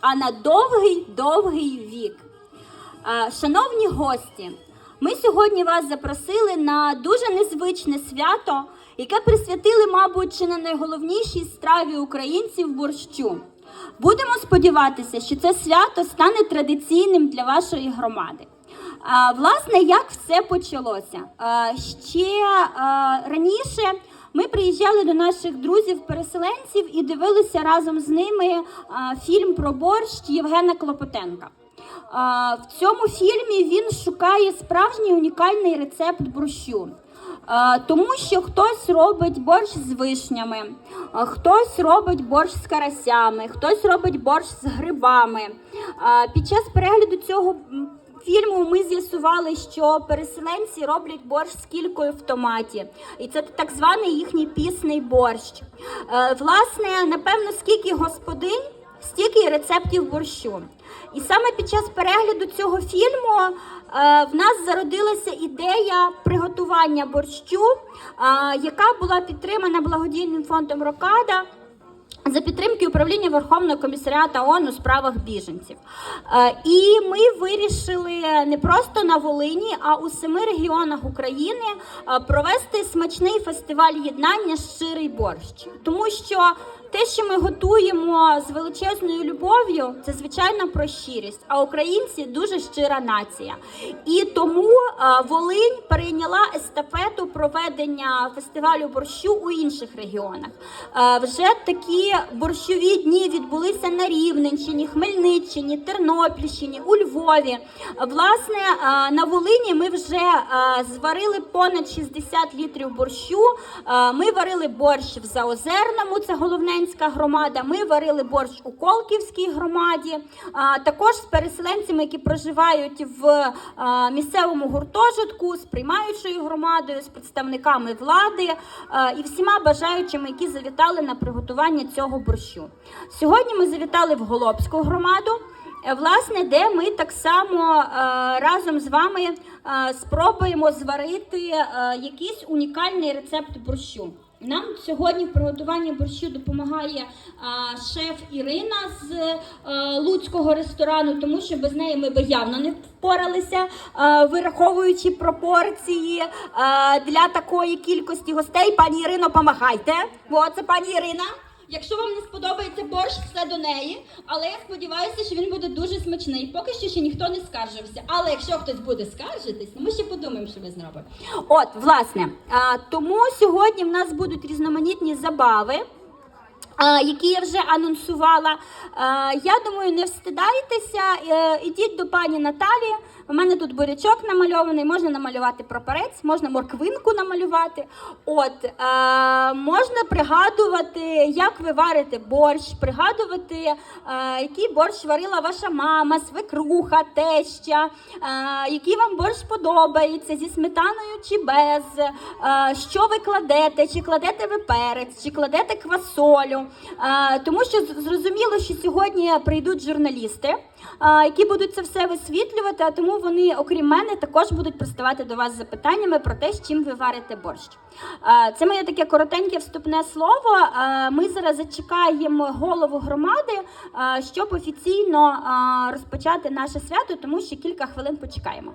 а на довгий довгий вік. Шановні гості, ми сьогодні вас запросили на дуже незвичне свято, яке присвятили, мабуть, чи не найголовнішій страві українців борщу. Будемо сподіватися, що це свято стане традиційним для вашої громади. Власне, як все почалося? Ще раніше ми приїжджали до наших друзів-переселенців і дивилися разом з ними фільм про борщ Євгена Клопотенка. В цьому фільмі він шукає справжній унікальний рецепт борщу. Тому що хтось робить борщ з вишнями, хтось робить борщ з карасями, хтось робить борщ з грибами. Під час перегляду цього фільму ми з'ясували, що переселенці роблять борщ з кількою в томаті, і це так званий їхній пісний борщ. Е, Власне, напевно, скільки господинь, стільки рецептів борщу. І саме під час перегляду цього фільму е, в нас зародилася ідея приготування борщу, е, яка була підтримана благодійним фондом Рокада. За підтримки управління Верховного комісаріату ООН у справах біженців. Е, І ми вирішили не просто на Волині, а у семи регіонах України е, провести смачний фестиваль єднання щирий борщ. Тому що те, що ми готуємо з величезною любов'ю, це звичайно про щирість. А українці дуже щира нація. І тому е, Волинь перейняла естафету проведення фестивалю борщу у інших регіонах. Е, Вже такі борщові дні відбулися на Рівненщині, Хмельниччині, Тернопільщині, у Львові. Власне, е, на Волині ми вже зварили понад 60 літрів борщу. Ми варили борщ в Заозерному, це Головненська громада. Ми варили борщ у Колківській громаді. А, Також з переселенцями, які проживають в місцевому гуртожитку, з приймаючою громадою, з представниками влади і всіма бажаючими, які завітали на приготування цього борщу. Сьогодні ми завітали в Голобську громаду. Е, Власне, де ми так само е, разом з вами е, спробуємо зварити якийсь унікальний рецепт борщу. Нам сьогодні в приготуванні борщу допомагає а, шеф Ірина з а, луцького ресторану, тому що без неї ми би явно не впоралися, а, вираховуючи пропорції а, для такої кількості гостей. Пані Ірино, помагайте. О, це пані Ірина. Якщо вам не сподобається борщ, все до неї. Але я сподіваюся, що він буде дуже смачний. Поки що ще ніхто не скаржився. Але якщо хтось буде скаржитись, ми ще подумаємо, що ви зробимо. От, власне, а, тому сьогодні в нас будуть різноманітні забави. А, Які я вже анонсувала. Я думаю, не встидайтеся. е, Ідіть до пані Наталі. У мене тут бурячок намальований, можна намалювати прапорець, можна морквинку намалювати. От е, можна пригадувати, як ви варите борщ, пригадувати, е, який борщ варила ваша мама, свекруха, теща, е, який вам борщ подобається зі сметаною чи без, е, що ви кладете, чи кладете ви перець, чи кладете квасолю. Тому що зрозуміло, що сьогодні прийдуть журналісти, які будуть це все висвітлювати, а тому вони, окрім мене, також будуть приставати до вас запитаннями про те, з чим ви варите борщ. Це моє таке коротеньке вступне слово. Ми зараз зачекаємо голову громади, щоб офіційно розпочати наше свято, тому що кілька хвилин почекаємо.